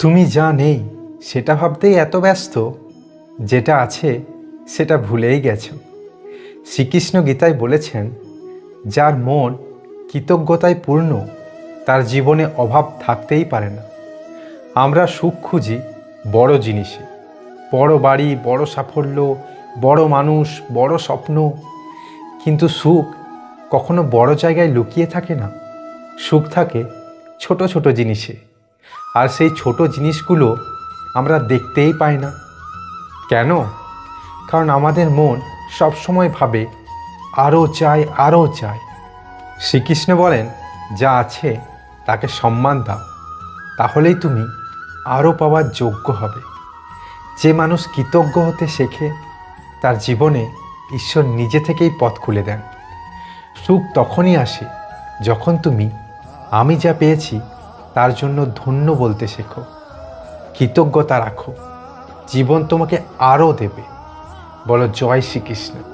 তুমি যা নেই, সেটা ভাবতেই এত ব্যস্ত, যেটা আছে, সেটা ভুলেই গেছ। শ্রীকৃষ্ণ গীতায় বলেছেন, যার মন কৃতজ্ঞতায় পূর্ণ, তার জীবনে অভাব থাকতেই পারে না। আমরা সুখ খুঁজি বড় জিনিসে। বড় বাড়ি, বড় সাফল্য, বড় মানুষ, বড় স্বপ্ন। কিন্তু সুখ কখনো বড় জায়গায় লুকিয়ে থাকে না। সুখ থাকে ছোট ছোট জিনিসে। আর সেই ছোট জিনিসগুলো আমরা দেখতেই পাই না। কেন? কারণ আমাদের মন সবসময় ভাবে আরও চাই আরও চাই। শ্রীকৃষ্ণ বলেন, যা আছে, তাকে সম্মান দাও। তাহলেই তুমি আরও পাওয়ার যোগ্য হবে। যে মানুষ কৃতজ্ঞ হতে শেখে, তার জীবনে ঈশ্বর নিজে থেকেই পথ খুলে দেন। সুখ তখনই আসে যখন তুমি, আমি যা পেয়েছি তার জন্য ধন্য বলতে শেখো। কৃতজ্ঞতা রাখো। জীবন তোমাকে আরও দেবে। বলো জয় শ্রীকৃষ্ণ।